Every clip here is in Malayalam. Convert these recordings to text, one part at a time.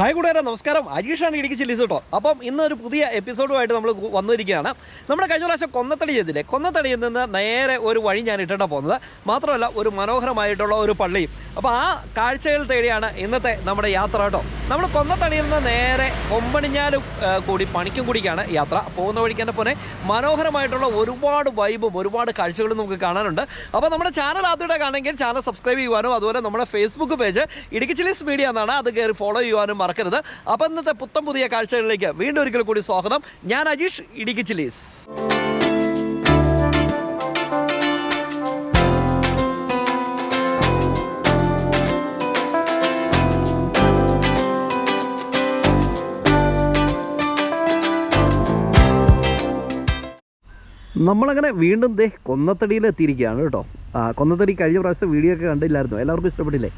ഹായ് കൂട്ടുകാരെ നമസ്കാരം. അജീഷാണ് ഇടുക്കി ചില്ലീസ് കേട്ടോ അപ്പം ഇന്ന് ഒരു പുതിയ എപ്പിസോഡുമായിട്ട് നമ്മൾ വന്നിരിക്കുകയാണ്. നമ്മുടെ കഴിഞ്ഞ പ്രാവശ്യം കൊന്നത്തടി ചെയ്തില്ലേ? കൊന്നത്തടിയിൽ നിന്ന് നേരെ ഒരു വഴി ഞാൻ ഇട്ടിട്ടാണ് പോകുന്നത്. മാത്രമല്ല ഒരു മനോഹരമായിട്ടുള്ള ഒരു പള്ളിയും. അപ്പോൾ ആ കാഴ്ചകൾ തേടിയാണ് ഇന്നത്തെ നമ്മുടെ യാത്ര കേട്ടോ. നമ്മൾ കൊന്നത്തടിയിൽ നിന്ന് നേരെ കൊമ്പണിഞ്ഞാലും കൂടി പണിക്കും കൂടിക്കാണ് യാത്ര. പോകുന്ന വഴിക്ക് തന്നെ പോലെ മനോഹരമായിട്ടുള്ള ഒരുപാട് വൈബും ഒരുപാട് കാഴ്ചകളും നമുക്ക് കാണാനുണ്ട്. അപ്പോൾ നമ്മുടെ ചാനൽ ആദ്യമായിട്ട് കാണണമെങ്കിൽ ചാനൽ സബ്സ്ക്രൈബ് ചെയ്യുവാനും അതുപോലെ നമ്മുടെ Facebook page Idukki chillies media എന്നാണ് അത് കയറി ഫോളോ ചെയ്യുവാനും മറക്കരുത്. അപ്പം ഇന്നത്തെ പുത്തം പുതിയ കാഴ്ചകളിലേക്ക് വീണ്ടും ഒരിക്കൽ കൂടി സ്വാഗതം. ഞാൻ അജീഷ് ഇടുക്കി ചില്ലീസ്. നമ്മളങ്ങനെ വീണ്ടും ദേ കൊന്നത്തടിയിൽ എത്തിയിരിക്കുകയാണ് കേട്ടോ കൊന്നത്തടി കഴിഞ്ഞ പ്രാവശ്യം വീഡിയോ ഒക്കെ കണ്ടില്ലായിരുന്നു? എല്ലാവർക്കും ഇഷ്ടപ്പെട്ടില്ലേ?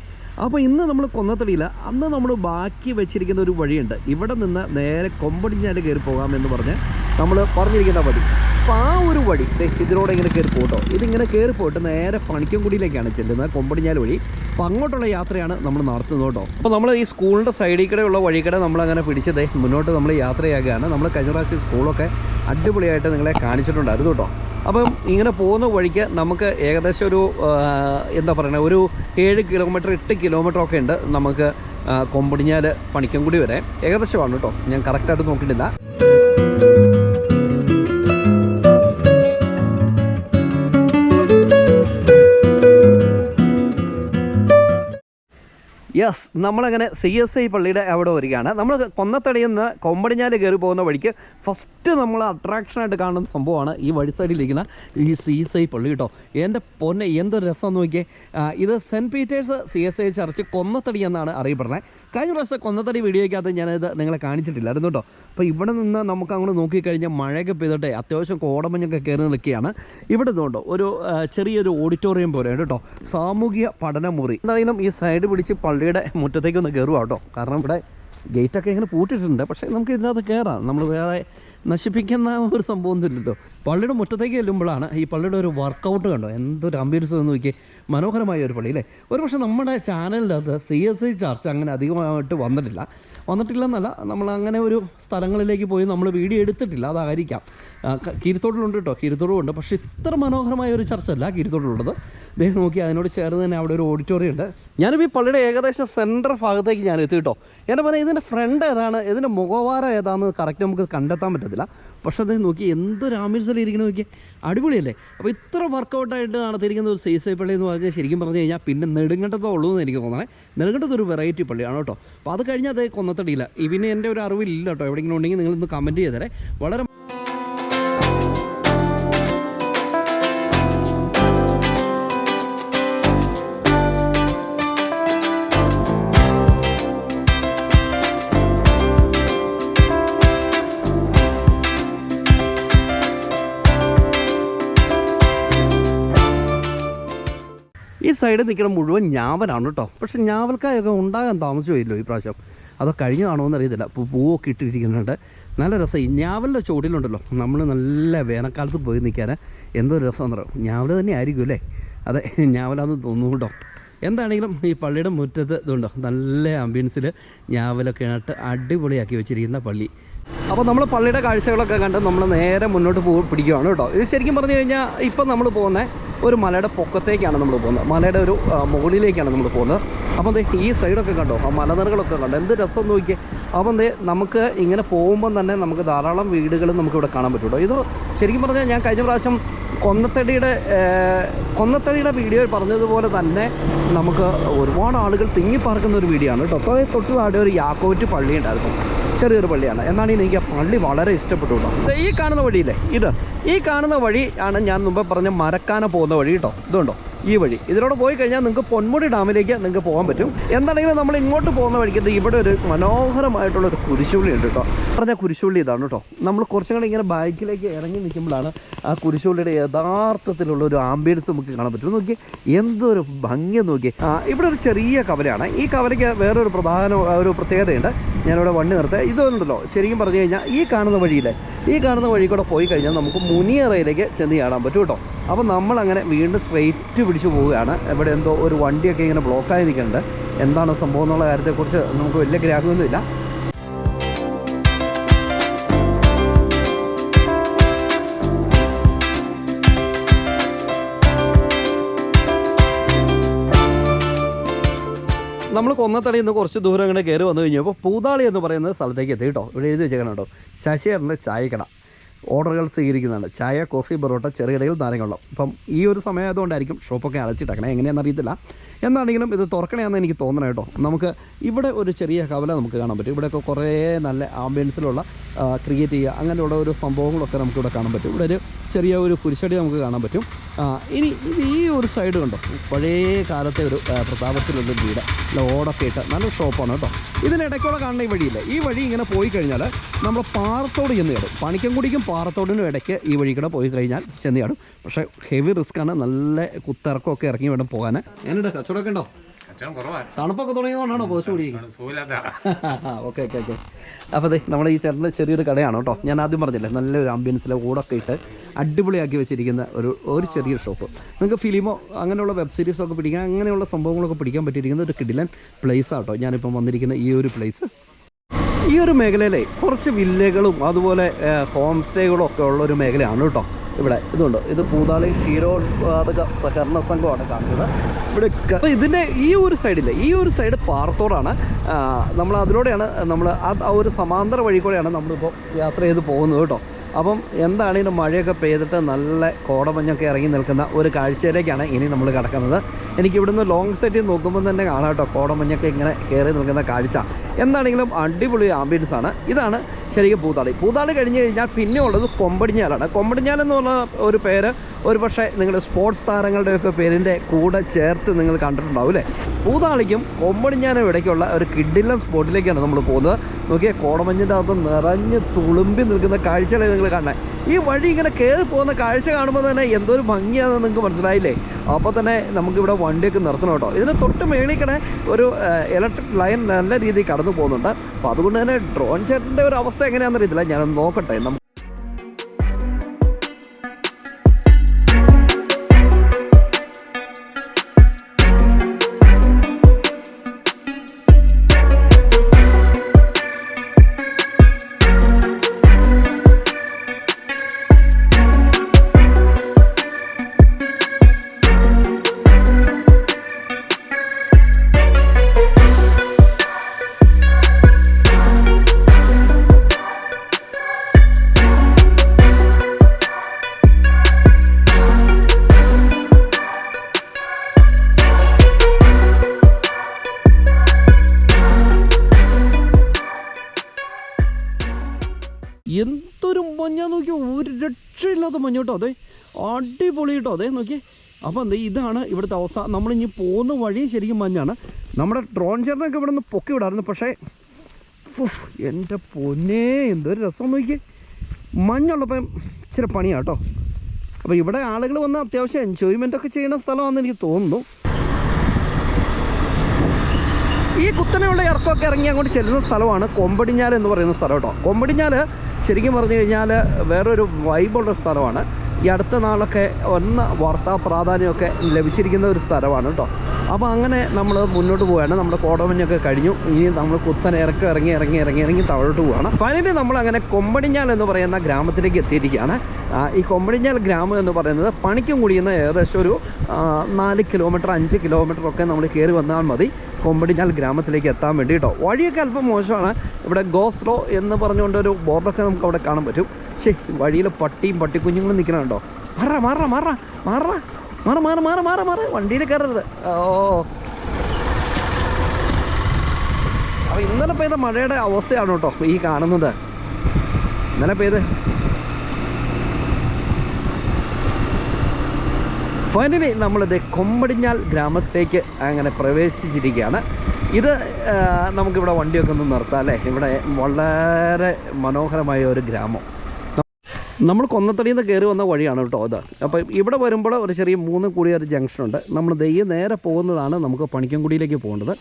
അപ്പോൾ ഇന്ന് നമ്മൾ കൊന്നത്തടിയില്ല. അന്ന് നമ്മൾ ബാക്കി വെച്ചിരിക്കുന്ന ഒരു വഴിയുണ്ട്. ഇവിടെ നിന്ന് നേരെ കൊമ്പടിഞ്ഞാൽ കയറി പോകാമെന്ന് പറഞ്ഞ് നമ്മൾ പറഞ്ഞിരിക്കുന്ന വഴി. അപ്പോൾ ആ ഒരു വഴി ഇതിലൂടെ ഇങ്ങനെ കയറി പോട്ടോ. ഇതിങ്ങനെ കയറി പോയിട്ട് നേരെ പണിക്കൻകുടിയിലേക്കാണ് ചെല്ലുന്നത്. കൊമ്പടിഞ്ഞാൽ വഴി അപ്പോൾ അങ്ങോട്ടുള്ള യാത്രയാണ് നമ്മൾ നടത്തുന്നത് കേട്ടോ. അപ്പോൾ നമ്മൾ ഈ സ്കൂളിന്റെ സൈഡിൽ കൂടെ ഉള്ള വഴിക്കടെ നമ്മളങ്ങനെ പിടിച്ചത് മുന്നോട്ട് നമ്മൾ യാത്രയാകുകയാണ്. നമ്മൾ കഴിഞ്ഞ പ്രാവശ്യം സ്കൂളൊക്കെ അടിപൊളിയായിട്ട് നിങ്ങളെ കാണിച്ചിട്ടുണ്ടായിരുന്നു കേട്ടോ. അപ്പം ഇങ്ങനെ പോകുന്ന വഴിക്ക് നമുക്ക് ഏകദേശം ഒരു എന്താ പറയുക ഒരു ഏഴ് കിലോമീറ്റർ എട്ട് കിലോമീറ്റർ ഒക്കെ ഉണ്ട് നമുക്ക് കൊമ്പടിഞ്ഞാൽ പണിക്കൻകുടി വരെ. ഏകദേശമാണ് കേട്ടോ. ഞാൻ കറക്റ്റായിട്ട് നോക്കിയിട്ടില്ല. യെസ് നമ്മളങ്ങനെ സി എസ് ഐ പള്ളിയുടെ അവിടെ വരികയാണ്. നമ്മൾ കൊന്നത്തടിയിൽ നിന്ന് കൊമ്പടിഞ്ഞാൽ കയറി പോകുന്ന വഴിക്ക് ഫസ്റ്റ് നമ്മൾ അട്രാക്ഷനായിട്ട് കാണുന്ന സംഭവമാണ് ഈ വഴി സൈഡിലിരിക്കുന്ന ഈ സി എസ് ഐ പള്ളി കേട്ടോ. എന്റെ പൊന്നെ എന്തൊരു രസം നോക്കിയേ. ഇത് Saint Peter's C S I church Konnathady എന്നാണ് അറിയപ്പെടുന്നത്. കഴിഞ്ഞ പ്രാവശ്യത്തെ കൊന്നത്തടി വീഡിയോയ്ക്കകത്ത് ഞാനിത് നിങ്ങളെ കാണിച്ചിട്ടില്ലായിരുന്നു കേട്ടോ. അപ്പോൾ ഇവിടെ നിന്ന് നമുക്ക് അങ്ങോട്ട് നോക്കിക്കഴിഞ്ഞാൽ മഴയൊക്കെ പെയ്തിട്ട് അത്യാവശ്യം കോടമഞ്ഞൊക്കെ കയറി നിൽക്കുകയാണ്. ഇവിടെ ഇതുകൊണ്ടോ ഒരു ചെറിയൊരു ഓഡിറ്റോറിയം പോലെയാണ് കേട്ടോ. സാമൂഹിക പഠനമുറി. എന്തായാലും ഈ സൈഡ് പിടിച്ച് പള്ളിയുടെ മുറ്റത്തേക്ക് ഒന്ന് കയറുക കേട്ടോ. കാരണം ഇവിടെ ഗേറ്റൊക്കെ ഇങ്ങനെ പൂട്ടിയിട്ടുണ്ട്. പക്ഷേ നമുക്ക് ഇതിനകത്ത് കയറാം നമ്മൾ വേറെ നശിപ്പിക്കുന്ന ഒരു സംഭവം ഒന്നുമില്ലല്ലോ. പള്ളിയുടെ മുറ്റത്തേക്ക് ചെല്ലുമ്പോഴാണ് ഈ പള്ളിയുടെ ഒരു വർക്കൗട്ട് കണ്ടോ? എന്തൊരു അംബിയൻസ് എന്ന് നോക്കി മനോഹരമായ ഒരു പള്ളി അല്ലേ? ഒരു പക്ഷേ നമ്മുടെ ചാനലിന്റെ അകത്ത് സി എസ് ഐ ചർച്ച അങ്ങനെ അധികമായിട്ട് വന്നിട്ടില്ല. വന്നിട്ടില്ലെന്നല്ല നമ്മൾ അങ്ങനെ ഒരു സ്ഥലങ്ങളിലേക്ക് പോയി നമ്മൾ വീഡിയോ എടുത്തിട്ടില്ല. അതായിരിക്കാം. കീരിത്തോട്ടിലുണ്ട് കേട്ടോ. കീരിത്തോടും ഉണ്ട്. പക്ഷേ ഇത്ര മനോഹരമായ ഒരു ചർച്ചല്ല കീരിത്തോട്ടിലുള്ളത്. അദ്ദേഹം നോക്കി അതിനോട് ചേർന്ന് തന്നെ അവിടെ ഒരു ഓഡിറ്റോറിയം ഉണ്ട്. ഞാനിപ്പോൾ ഈ പള്ളിയുടെ ഏകദേശം സെന്റർ ഭാഗത്തേക്ക് ഞാൻ എത്തി കേട്ടോ. എന്റെ പറഞ്ഞാൽ ഇതിന്റെ ഫ്രണ്ട് ഏതാണ്? ഇതിന്റെ മുഖവാര ഏതാണെന്ന് കറക്റ്റ് നമുക്ക് കണ്ടെത്താൻ പറ്റത്തില്ല. പക്ഷേ അദ്ദേഹം നോക്കി എന്ത് ഇരിക്കുന്നത് നോക്കിയാൽ അടിപൊളിയല്ലേ? അപ്പോൾ ഇത്ര വർക്കൗട്ടായിട്ട് നടത്തിയിരിക്കുന്ന ഒരു സൈസ് പള്ളി എന്ന് പറഞ്ഞാൽ ശരിക്കും പറഞ്ഞു കഴിഞ്ഞാൽ പിന്നെ നെടുങ്കണ്ടത്തോ ഉള്ളൂ എന്ന് എനിക്ക് തോന്നണേ. നെടുങ്കണ്ടത്ത് ഒരു വെറൈറ്റി പള്ളിയാണ് കേട്ടോ. അപ്പോൾ അത് കഴിഞ്ഞാൽ അത് കൊന്നത്തടിയില്ല. ഇവിടെ എന്റെ ഒരു അറിവില്ല കേട്ടോ. എവിടെയെങ്കിലും ഉണ്ടെങ്കിൽ നിങ്ങളൊന്ന് കമന്റ് ചെയ്തേരെ. വളരെ ഈ സൈഡിൽ നിൽക്കുന്ന മുഴുവൻ ഞാവലാണ് കേട്ടോ. പക്ഷെ ഞാവൽക്കായൊക്കെ ഉണ്ടാകാൻ താമസിച്ചില്ലോ ഈ പ്രാവശ്യം? അതോ കഴിഞ്ഞതാണോ എന്ന് അറിയത്തില്ല പൂവൊക്കെ ഇട്ടിരിക്കുന്നുണ്ട്. നല്ല രസം. ഈ ഞാവലിന്റെ ചുവട്ടിലുണ്ടല്ലോ. നമ്മൾ നല്ല വേനൽക്കാലത്ത് പോയി നിൽക്കാൻ എന്തോ രസമെന്ന് പറയും ഞാവൽ തന്നെ ആയിരിക്കും അല്ലേ? അതെ ഞാവലാന്ന് തോന്നുന്നു കേട്ടോ. എന്താണെങ്കിലും ഈ പള്ളിയുടെ മുറ്റത്ത് ഇതുണ്ടോ? നല്ല ആംബിയൻസിൽ ഞാവലൊക്കെ ആയിട്ട് അടിപൊളിയാക്കി വെച്ചിരിക്കുന്ന പള്ളി. അപ്പോൾ നമ്മൾ പള്ളിയുടെ കാഴ്ചകളൊക്കെ കണ്ട് നമ്മൾ നേരെ മുന്നോട്ട് പോ പിടിക്കുകയാണ് കേട്ടോ. ഇത് ശരിക്കും പറഞ്ഞു കഴിഞ്ഞാൽ ഇപ്പം നമ്മൾ പോകുന്ന ഒരു മലയുടെ പൊക്കത്തേക്കാണ് നമ്മൾ പോകുന്നത്. മലയുടെ ഒരു മുകളിലേക്കാണ് നമ്മൾ പോകുന്നത്. അപ്പം ഈ സൈഡൊക്കെ കണ്ടോ? ആ മലനിരകളൊക്കെ കണ്ടോ? എന്ത് രസം നോക്കിയേ. അപ്പം നമുക്ക് ഇങ്ങനെ പോകുമ്പം തന്നെ നമുക്ക് ധാരാളം വീടുകൾ നമുക്കിവിടെ കാണാൻ പറ്റുള്ളൂ ഇത് ശരിക്കും പറഞ്ഞാൽ ഞാൻ കഴിഞ്ഞ പ്രാവശ്യം കൊന്നത്തടിയുടെ കൊന്നത്തടിയുടെ വീഡിയോയിൽ പറഞ്ഞതുപോലെ തന്നെ നമുക്ക് ഒരുപാട് ആളുകൾ തിങ്ങിപ്പാർക്കുന്ന ഒരു വീഡിയോ ആണ് കേട്ടോ. അപ്പോൾ തൊട്ട് താഴെ ഒരു യാക്കോറ്റ് പള്ളി ഉണ്ടായിരുന്നു. ചെറിയൊരു പള്ളിയാണ്. എന്നാണ് എനിക്ക് ആ പള്ളി വളരെ ഇഷ്ടപ്പെട്ടു കേട്ടോ. ഈ കാണുന്ന വഴിയില്ലേ? ഇത്. ഈ കാണുന്ന വഴി ആണ് ഞാൻ മുമ്പ് പറഞ്ഞ മരക്കാന പോകുന്ന വഴി കേട്ടോ. ഇതുണ്ടോ? ഈ വഴി. ഇതിലൂടെ പോയി കഴിഞ്ഞാൽ നിങ്ങൾക്ക് പൊന്മുടി ഡാമിലേക്ക് നിങ്ങൾക്ക് പോകാൻ പറ്റും. എന്താണെങ്കിലും നമ്മൾ ഇങ്ങോട്ട് പോകുന്ന വഴിക്ക് ഇവിടെ ഒരു മനോഹരമായിട്ടുള്ള ഒരു കുരിശുള്ളി ഉണ്ട് കേട്ടോ. പറഞ്ഞ കുരിശുള്ളി ഇതാണ് കേട്ടോ. നമ്മൾ കുറച്ചും കൂടെ ഇങ്ങനെ ബാക്കിലേക്ക് ഇറങ്ങി നിൽക്കുമ്പോഴാണ് ആ കുരിശുള്ളിയുടെ യഥാർത്ഥത്തിലുള്ള ഒരു ആംബിയൻസ് നമുക്ക് കാണാൻ പറ്റും. നോക്കി എന്തൊരു ഭംഗി നോക്കി ഇവിടെ ഒരു ചെറിയ കവലയാണ്. ഈ കവലയ്ക്ക് വേറൊരു പ്രധാന ഒരു പ്രത്യേകതയുണ്ട്. ഞാനിവിടെ വണ്ടി നിർത്തുക ഇതുണ്ടല്ലോ ശരിക്കും പറഞ്ഞു കഴിഞ്ഞാൽ ഈ കാണുന്ന വഴിയില്ലേ ഈ കാണുന്ന വഴി കൂടെ പോയി കഴിഞ്ഞാൽ നമുക്ക് മുനിയറയിലേക്ക് ചെന്ന് കാണാൻ പറ്റും കേട്ടോ. അപ്പോൾ നമ്മളങ്ങനെ വീണ്ടും സ്ട്രെയിറ്റ് പിടിച്ച് പോവുകയാണ്. ഇവിടെ എന്തോ ഒരു വണ്ടിയൊക്കെ ഇങ്ങനെ ബ്ലോക്കായി നിൽക്കുന്നുണ്ട് എന്താണ് സംഭവം എന്നുള്ള കാര്യത്തെക്കുറിച്ച് നമുക്ക് വലിയ ഗ്രാഹ്യമൊന്നുമില്ല നമ്മൾ കൊന്നത്തടി നിന്ന് കുറച്ച് ദൂരം ഇങ്ങനെ കയറി വന്നു കഴിഞ്ഞപ്പോൾ പൂതാളി എന്ന് പറയുന്ന സ്ഥലത്തേക്ക് എത്തി കേട്ടോ. ഇവിടെ എഴുതി വെച്ചേക്കണം കേട്ടോ ശശിയറിന്റെ ചായക്കട. ഓർഡറുകൾ സ്വീകരിക്കുന്നതാണ്. ചായ കോഫി പൊറോട്ട ചെറുകിടയിൽ നാരങ്ങളും അപ്പം ഈ ഒരു സമയമായതുകൊണ്ടായിരിക്കും ഷോപ്പൊക്കെ അടച്ചിട്ടേക്കണേ. എങ്ങനെയാണെന്ന് അറിയത്തില്ല. എന്താണെങ്കിലും ഇത് തുറക്കണേന്ന് എനിക്ക് തോന്നണം കേട്ടോ. നമുക്ക് ഇവിടെ ഒരു ചെറിയ കവല നമുക്ക് കാണാൻ പറ്റും. ഇവിടെയൊക്കെ കുറേ നല്ല ആംബിയൻസിലുള്ള ക്രിയേറ്റ് ചെയ്യുക. അങ്ങനെയുള്ള ഒരു സംഭവങ്ങളൊക്കെ നമുക്കിവിടെ കാണാൻ പറ്റും. ഇവിടെ ഒരു ചെറിയ ഒരു കുരിശടി നമുക്ക് കാണാൻ പറ്റും. ഇനി ഇത് ഈ ഒരു സൈഡ് കണ്ടോ? പഴയ കാലത്തെ ഒരു പ്രതാപത്തിലുള്ള വീട്. ലോഡൊക്കെ ഇട്ട് നല്ല ഷോപ്പാണ് കേട്ടോ. ഇതിനിടയ്ക്കൂടെ കാണുന്ന ഈ വഴിയില്ല? ഈ വഴി ഇങ്ങനെ പോയി കഴിഞ്ഞാൽ നമ്മൾ പാറത്തോട് ചെന്ന് കയറും പണിക്കൻകുടിക്കും പാറത്തോടിനും ഇടയ്ക്ക് ഈ വഴി കൂടെ പോയി കഴിഞ്ഞാൽ ചെന്ന് കയറും പക്ഷേ ഹെവി റിസ്ക്കാണ് നല്ല കുത്തിറക്കമൊക്കെ ഇറങ്ങി വേണം പോകാൻ ഞാനിവിടെ കച്ചവടമൊക്കെ ഉണ്ടോ? കുറവാണ്. തണുപ്പൊക്കെ തുടങ്ങിയതുകൊണ്ടാണോ പോസ്റ്റ് കുടിക്കുന്നത് ഓക്കെ ഓക്കെ ഓക്കെ അപ്പോൾ അതെ നമ്മുടെ ഈ ചേട്ടന്റെ ചെറിയൊരു കടയാണ് കേട്ടോ. ഞാൻ ആദ്യം പറഞ്ഞില്ലേ നല്ലൊരു ആംബിയൻസിലെ കൂടൊക്കെ ഇട്ട് അടിപൊളിയാക്കി വെച്ചിരിക്കുന്ന ഒരു ഒരു ചെറിയൊരു ഷോപ്പ് നിങ്ങൾക്ക് ഫിലിമോ അങ്ങനെയുള്ള വെബ് സീരീസൊക്കെ പിടിക്കാൻ അങ്ങനെയുള്ള സംഭവങ്ങളൊക്കെ പിടിക്കാൻ പറ്റിയിരിക്കുന്ന ഒരു കിടിലൻ പ്ലേസ് ആട്ടോ ഞാനിപ്പം വന്നിരിക്കുന്ന ഈ ഒരു പ്ലേസ് ഈ ഒരു മേഖലയിലെ കുറച്ച് വില്ലകളും അതുപോലെ ഹോം സ്റ്റേകളും ഒക്കെ ഉള്ള ഒരു മേഖലയാണ് കേട്ടോ. ഇവിടെ ഇതുണ്ട്. ഇത് പൂതാളി ക്ഷീരോത്പാദക സഹകരണ സംഘമാണ് കാണുന്നത് ഇവിടെ അപ്പോൾ ഇതിന്റെ ഈ ഒരു സൈഡില്ല ഈ ഒരു സൈഡ് പാറത്തോടാണ് നമ്മൾ അതിലൂടെയാണ് നമ്മൾ ആ ഒരു സമാന്തര വഴി കൂടെയാണ് നമ്മളിപ്പോൾ യാത്ര ചെയ്ത് പോകുന്നത് കേട്ടോ. അപ്പം എന്താണെങ്കിലും മഴയൊക്കെ പെയ്തിട്ട് നല്ല കോടമഞ്ഞൊക്കെ ഇറങ്ങി നിൽക്കുന്ന ഒരു കാഴ്ചയിലേക്കാണ് ഇനി നമ്മൾ കിടക്കുന്നത്. എനിക്ക് ഇവിടുന്ന് ലോങ് സെറ്റിൽ നോക്കുമ്പോൾ തന്നെ കാണാം കേട്ടോ കോടമഞ്ഞൊക്കെ ഇങ്ങനെ കയറി നിൽക്കുന്ന കാഴ്ച. എന്താണെങ്കിലും അടിപൊളി ആംബിയൻസ് ആണ്. ഇതാണ് ശരിക്കും പൂതാളി പൂതാളി കഴിഞ്ഞ് കഴിഞ്ഞാൽ പിന്നെ ഉള്ളത് കൊമ്പടിഞ്ഞാലാണ്. കൊമ്പടിഞ്ഞാൽ എന്ന് പറഞ്ഞ ഒരു പേര് ഒരു പക്ഷേ നിങ്ങൾ സ്പോർട്സ് താരങ്ങളുടെയൊക്കെ പേരിന്റെ കൂടെ ചേർത്ത് നിങ്ങൾ കണ്ടിട്ടുണ്ടാവും അല്ലേ? പൂതാളിക്കും കൊമ്പടിഞ്ഞാനും ഇടയ്ക്കുള്ള ഒരു കിഡിലം സ്പോട്ടിലേക്കാണ് നമ്മൾ പോകുന്നത്. നോക്കിയാൽ കോടമഞ്ഞിന്റെ അകത്ത് നിറഞ്ഞ് തുളുമ്പി നിൽക്കുന്ന കാഴ്ചകളെ നിങ്ങൾ കാണാൻ ഈ വഴി ഇങ്ങനെ കയറി പോകുന്ന കാഴ്ച കാണുമ്പോൾ തന്നെ എന്തൊരു ഭംഗിയാണെന്ന് നിങ്ങൾക്ക് മനസ്സിലായില്ലേ? അപ്പോൾ തന്നെ നമുക്കിവിടെ വണ്ടിയൊക്കെ നിർത്തണം കേട്ടോ. ഇതിന് തൊട്ട് മേളിക്കണേ ഒരു ഇലക്ട്രിക് ലൈൻ നല്ല രീതിയിൽ കടന്നു പോകുന്നുണ്ട്. അപ്പോൾ അതുകൊണ്ട് തന്നെ ഡ്രോൺ ചേട്ടന്റെ ഒരു അവസ്ഥ എങ്ങനെയാണെന്ന് അറിയത്തില്ല. ഞാനൊന്ന് നോക്കട്ടെ. നമുക്ക് എന്തൊരു മഞ്ഞ നോക്കി ഒരു രക്ഷയില്ലാത്ത മഞ്ഞ കേട്ടോ. അതെ അടിപൊളി കേട്ടോ. അതെ നോക്കി അപ്പോൾ എന്താ ഇതാണ് ഇവിടുത്തെ അവസ്ഥ. നമ്മളിനി പോകുന്ന വഴി ശരിക്കും മഞ്ഞാണ്. നമ്മുടെ ഡ്രോൺ ചേർന്നൊക്കെ ഇവിടെ നിന്ന് പൊക്കി വിടാറുണ്ട്. പക്ഷേ ഫുഫ്, എന്റെ പൊന്നെ എന്തൊരു രസം നോക്കി മഞ്ഞുള്ളപ്പം ഇച്ചിരി പണിയാണ് കേട്ടോ. അപ്പോൾ ഇവിടെ ആളുകൾ വന്ന് അത്യാവശ്യം എൻജോയ്മെന്റ് ഒക്കെ ചെയ്യുന്ന സ്ഥലമാണെന്ന് എനിക്ക് തോന്നുന്നു. ഈ കുത്തനെയുള്ള ഇറക്കമൊക്കെ ഇറങ്ങി അങ്ങോട്ട് ചെല്ലുന്ന സ്ഥലമാണ് കൊമ്പടിഞ്ഞാൽ എന്ന് പറയുന്ന സ്ഥലം കേട്ടോ. കൊമ്പടിഞ്ഞാൽ ശരിക്കും പറഞ്ഞു കഴിഞ്ഞാൽ വേറൊരു വൈബുള്ള സ്ഥലമാണ്. ഈ അടുത്ത നാളൊക്കെ ഒന്ന് വാർത്താ പ്രാധാന്യമൊക്കെ ലഭിച്ചിരിക്കുന്ന ഒരു സ്ഥലമാണ് കേട്ടോ. അപ്പോൾ അങ്ങനെ നമ്മൾ മുന്നോട്ട് പോവുകയാണ് നമ്മുടെ കോടമഞ്ഞൊക്കെ കഴിഞ്ഞു. ഇനി നമ്മൾ കുത്തനെ ഇറക്കം ഇറങ്ങി ഇറങ്ങി ഇറങ്ങി ഇറങ്ങി താഴോട്ട് പോവുകയാണ് ഫൈനലി നമ്മൾ അങ്ങനെ കൊമ്പടിഞ്ഞാൽ എന്ന് പറയുന്ന ഗ്രാമത്തിലേക്ക് എത്തിയിരിക്കുകയാണ്. ഈ കൊമ്പടിഞ്ഞാൽ ഗ്രാമം എന്ന് പറയുന്നത് പണിക്കും കുടിയുന്ന ഏകദേശം ഒരു നാല് കിലോമീറ്റർ അഞ്ച് കിലോമീറ്റർ ഒക്കെ നമ്മൾ കയറി വന്നാൽ മതി. കൊമ്പടിഞ്ഞാൽ ഗ്രാമത്തിലേക്ക് എത്താൻ വേണ്ടി കേട്ടോ. വഴിയൊക്കെ അല്പം മോശമാണ്. ഇവിടെ ഗോസ്ലോ എന്ന് പറഞ്ഞുകൊണ്ട് ഒരു ബോർഡൊക്കെ നമുക്ക് അവിടെ കാണാൻ പറ്റും. ശരി വഴിയിൽ പട്ടിയും പട്ടിക്കുഞ്ഞുങ്ങളും നിൽക്കണുണ്ടോ മാറാ മാറാ മാറാ മാറാ. മാറ മാറ മാറ മാറ മാറ. വണ്ടിയിൽ കയറരുത്. ഓ അപ്പോൾ ഇന്നലെ പെയ്ത മഴയുടെ അവസ്ഥയാണ് കേട്ടോ ഈ കാണുന്നത്. ഇന്നലെ പെയ്ത്. ഫൈനലി നമ്മളിത് കൊമ്പടിഞ്ഞാൽ ഗ്രാമത്തിലേക്ക് അങ്ങനെ പ്രവേശിച്ചിരിക്കുകയാണ്. ഇത് നമുക്കിവിടെ വണ്ടിയൊക്കെ ഒന്ന് നിർത്താം അല്ലേ? ഇവിടെ വളരെ മനോഹരമായ ഒരു ഗ്രാമം. നമ്മൾ കൊന്നത്തടിയിൽ നിന്ന് കയറി വന്ന വഴിയാണ് കേട്ടോ അത്. അപ്പോൾ ഇവിടെ വരുമ്പോൾ ഒരു ചെറിയ മൂന്ന് കൂടിയ ഒരു ജംഗ്ഷൻ ഉണ്ട്. നമ്മൾ ദയ്യ നേരെ പോകുന്നതാണ് നമുക്ക് പണിക്കൻകുടിയിലേക്ക് പോകേണ്ടത്.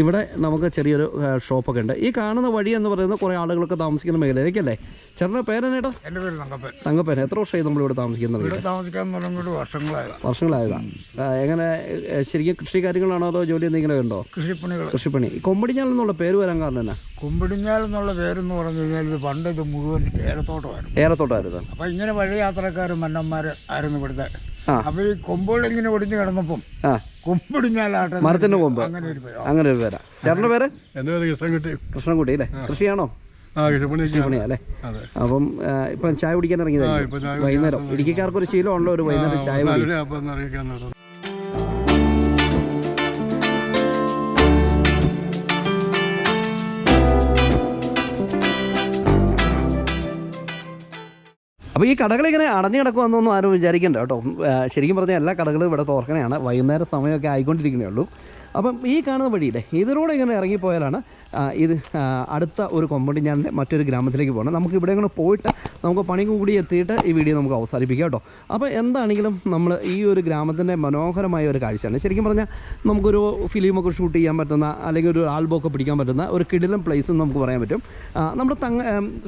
ഇവിടെ നമുക്ക് ചെറിയൊരു ഷോപ്പൊക്കെ ഉണ്ട്. ഈ കാണുന്ന വഴി എന്ന് പറയുന്നത് കുറേ ആളുകളൊക്കെ താമസിക്കുന്ന മേഖലയിലേക്കല്ലേ ചേട്ടന്റെ പേരെന്നേട്ടാ എന്റെ പേര് തങ്കപ്പൻ. തങ്കപ്പൻ. എത്ര വർഷമായി നമ്മളിവിടെ താമസിക്കുന്നത് വർഷങ്ങളായതാണ് എങ്ങനെ ശരിക്കും കൃഷി കാര്യങ്ങളാണോ അതോ ജോലി എന്തെങ്കിലും ഉണ്ടോ? കൃഷിപ്പണികൾ കൃഷിപ്പണി. ഈ കൊമ്പടിഞ്ഞാൽ എന്നുള്ള പേര് വരാൻ കാരണം എന്നാ? കുമ്പിടിഞ്ഞാൽ എന്നുള്ള പേരെന്ന് പറഞ്ഞു കഴിഞ്ഞാൽ ഇത് പണ്ട് ഇത് മുഴുവൻ ഏലത്തോട്ടമായിരുന്നു. ഏലത്തോട്ടമായിരുന്നു. അപ്പം ഇങ്ങനെ വഴി യാത്രക്കാർ മന്നന്മാർ ആയിരുന്നു ഇവിടുത്തെ. അപ്പൊ അപ്പോൾ ഈ കൊമ്പുകൾ ഇങ്ങനെ ഒടിഞ്ഞു കിടന്നപ്പം കൊമ്പിടിഞ്ഞാലാട്ടെ മരത്തിന്റെ കൊമ്പ്. അങ്ങനെ ഒരു പേര്. അങ്ങനെ ഒരു പേരാ. ചേട്ടന്റെ പേര്? എന്റെ പേര് കൃഷ്ണൻകുട്ടി. കൃഷ്ണൻകുട്ടി അല്ലേ? കൃഷിയാണോ? കൃഷിപ്പണിയാ അല്ലേ? അപ്പം ഇപ്പം ചായ കുടിക്കാൻ ഇറങ്ങിയതായി വൈകുന്നേരം. ഇടുക്കിക്കാർക്ക് ഒരു ശീലമുള്ള ഒരു വൈകുന്നേരം ചായ കുടി അപ്പോൾ ഈ കടകൾ ഇങ്ങനെ അടഞ്ഞു കിടക്കുമെന്നൊന്നും ആരും വിചാരിക്കണ്ട കേട്ടോ. ശരിക്കും പറഞ്ഞാൽ എല്ലാ കടകളും ഇവിടെ തുറക്കണയാണ് വൈകുന്നേരം സമയമൊക്കെ ആയിക്കൊണ്ടിരിക്കുന്നേ ഉള്ളൂ. അപ്പം ഈ കാണുന്ന വഴിയില്ലേ ഇതിലൂടെ ഇങ്ങനെ ഇറങ്ങിപ്പോയാലാണ് ഇത് അടുത്ത ഒരു കൊമ്പടിഞ്ഞാലിന്റെ മറ്റൊരു ഗ്രാമത്തിലേക്ക് പോകണം. നമുക്ക് ഇവിടെ ഇങ്ങനെ പോയിട്ട് നമുക്ക് പണി കൂടി എത്തിയിട്ട് ഈ വീഡിയോ നമുക്ക് അവസാനിപ്പിക്കാം കേട്ടോ. അപ്പോൾ എന്താണെങ്കിലും നമ്മൾ ഈ ഒരു ഗ്രാമത്തിന്റെ മനോഹരമായ ഒരു കാഴ്ചയാണ്. ശരിക്കും പറഞ്ഞാൽ നമുക്കൊരു ഫിലിമൊക്കെ ഷൂട്ട് ചെയ്യാൻ പറ്റുന്ന അല്ലെങ്കിൽ ഒരു ആൽബമൊക്കെ പിടിക്കാൻ പറ്റുന്ന ഒരു കിടിലം പ്ലേസ് എന്ന് നമുക്ക് പറയാൻ പറ്റും. നമ്മുടെ തങ്ങ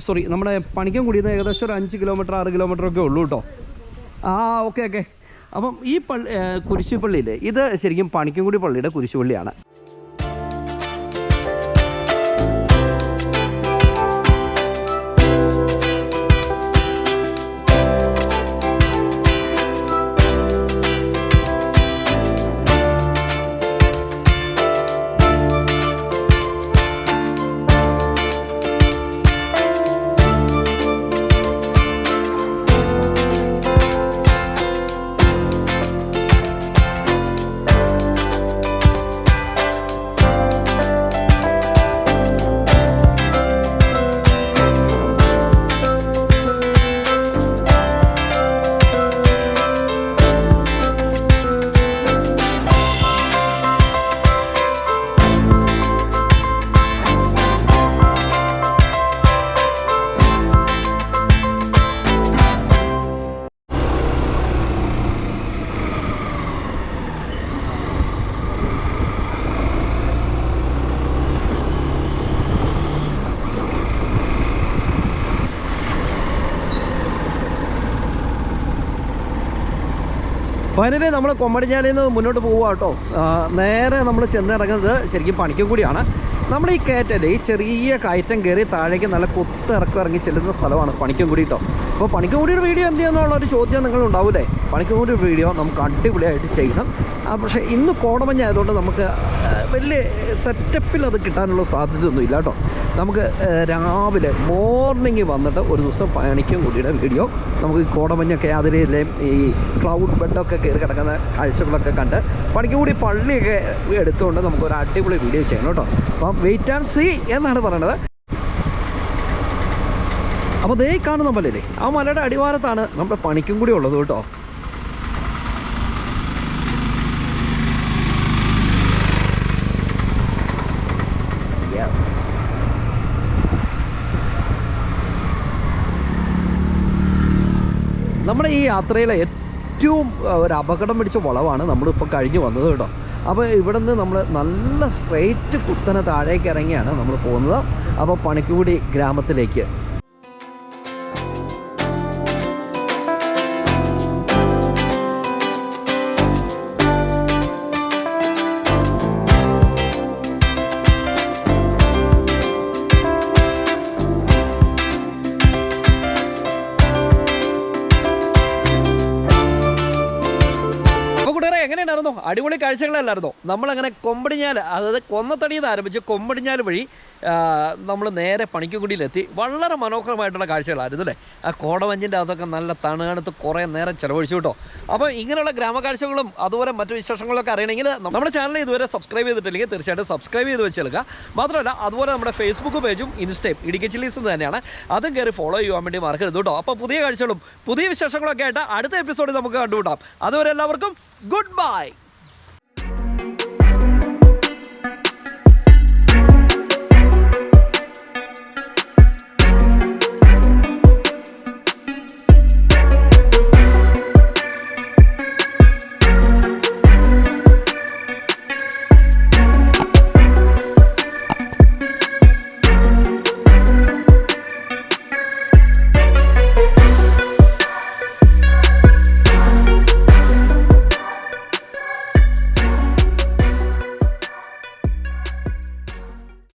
സോറി നമ്മുടെ പണിക്കം കൂടിയത് ഏകദേശം ഒരു അഞ്ച് കിലോമീറ്റർ ആറ് കിലോമീറ്റർ ഒക്കെ ഉള്ളൂ കേട്ടോ. ആ ഓക്കെ ഓക്കെ അപ്പം ഈ പള്ളി ഏ, കുരിശുപള്ളിയിൽ ഇത് ശരിക്കും പണിക്കൻകുടി പള്ളിയുടെ കുരിശുപള്ളിയാണ്. ഫൈനലി നമ്മൾ കൊമ്മടിഞ്ഞാലിൽ നിന്ന് മുന്നോട്ട് പോവുക കേട്ടോ. നേരെ നമ്മൾ ചെന്നിറങ്ങുന്നത് ശരിക്കും പണിക്കും കൂടിയാണ്. നമ്മൾ ഈ കയറ്റല്ലേ ഈ ചെറിയ കയറ്റം കയറി താഴേക്ക് നല്ല കൊത്തിറക്കം ഇറങ്ങി ചെല്ലുന്ന സ്ഥലമാണ് പണിക്കൻകുടി കേട്ടോ. അപ്പോൾ പണിക്കൻകുടിയുടെ വീഡിയോ എന്ത് ചെയ്യുന്നുള്ള ഒരു ചോദ്യം നിങ്ങൾ ഉണ്ടാവില്ലേ പണിക്കൻകുടി വീഡിയോ നമുക്ക് അടിപൊളിയായിട്ട് ചെയ്യണം. പക്ഷെ ഇന്ന് കോടമഞ്ഞായതുകൊണ്ട് നമുക്ക് വലിയ സെറ്റപ്പിൽ അത് കിട്ടാനുള്ള സാധ്യതയൊന്നും ഇല്ല കേട്ടോ. നമുക്ക് രാവിലെ മോർണിംഗ് വന്നിട്ട് ഒരു ദിവസം പണിക്കും കൂടിയുടെ വീഡിയോ നമുക്ക് ഈ കോടമഞ്ഞൊക്കെ അതിലെ ഈ ക്ലൗഡ് ബെഡൊക്കെ കയറി കിടക്കുന്ന കാഴ്ചകളൊക്കെ കണ്ട് പണിക്കുകൂടി പള്ളിയൊക്കെ എടുത്തുകൊണ്ട് നമുക്ക് ഒരു അടിപൊളി വീഡിയോ ചെയ്യണം കേട്ടോ. അപ്പം വെയിറ്റ് ആൻഡ് സീ എന്നാണ് പറയണത് അപ്പോൾ ദേ കാണുന്ന മലയില്ലേ ആ മലയുടെ അടിവാരത്താണ് നമ്മുടെ പണിക്കും കൂടി ഉള്ളത് കേട്ടോ. നമ്മുടെ ഈ യാത്രയിലെ ഏറ്റവും ഒരു അപകടം പിടിച്ച വളവാണ് നമ്മളിപ്പോൾ കഴിഞ്ഞു വന്നത് കേട്ടോ. അപ്പോൾ ഇവിടെ നിന്ന് നമ്മൾ നല്ല സ്ട്രെയിറ്റ് കുത്തനെ താഴേക്ക് ഇറങ്ങിയാണ് നമ്മൾ പോകുന്നത്. അപ്പോൾ പണിക്കുകൂടി ഗ്രാമത്തിലേക്ക്. അടിപൊളി കാഴ്ചകളല്ലായിരുന്നോ? നമ്മളങ്ങനെ കൊമ്പടിഞ്ഞാൽ അതായത് കൊന്നത്തടിയിൽ നിന്ന് ആരംഭിച്ച് കൊമ്പടിഞ്ഞാൽ വഴി നമ്മൾ നേരെ പണിക്കുകുടിയിലെത്തി. വളരെ മനോഹരമായിട്ടുള്ള കാഴ്ചകളായിരുന്നു അല്ലേ? ആ കോടമഞ്ഞിന്റെ അതൊക്കെ നല്ല തണുകാണത്ത് കുറേ നേരം ചിലവഴിച്ചു കേട്ടോ. അപ്പോൾ ഇങ്ങനെയുള്ള ഗ്രാമകാഴ്ചകളും അതുപോലെ മറ്റു വിശേഷങ്ങളൊക്കെ അറിയണമെങ്കിൽ നമ്മുടെ ചാനൽ ഇതുവരെ സബ്സ്ക്രൈബ് ചെയ്തിട്ടില്ലെങ്കിൽ തീർച്ചയായിട്ടും സബ്സ്ക്രൈബ് ചെയ്ത് വെച്ചെടുക്കുക മാത്രമല്ല അതുപോലെ നമ്മുടെ ഫേസ്ബുക്ക് പേജും ഇൻസ്റ്റയും ഇടുക്കി ചില്ലീസ് തന്നെയാണ്. അതും കയറി ഫോളോ ചെയ്യാൻ വേണ്ടി മറക്കരുത് കേട്ടോ. അപ്പോൾ പുതിയ കാഴ്ചകളും പുതിയ വിശേഷങ്ങളൊക്കെ ആയിട്ട് അടുത്ത എപ്പിസോഡിൽ നമുക്ക് കണ്ടുകൂട്ടാം അതുവരെ എല്ലാവർക്കും ഗുഡ് ബൈ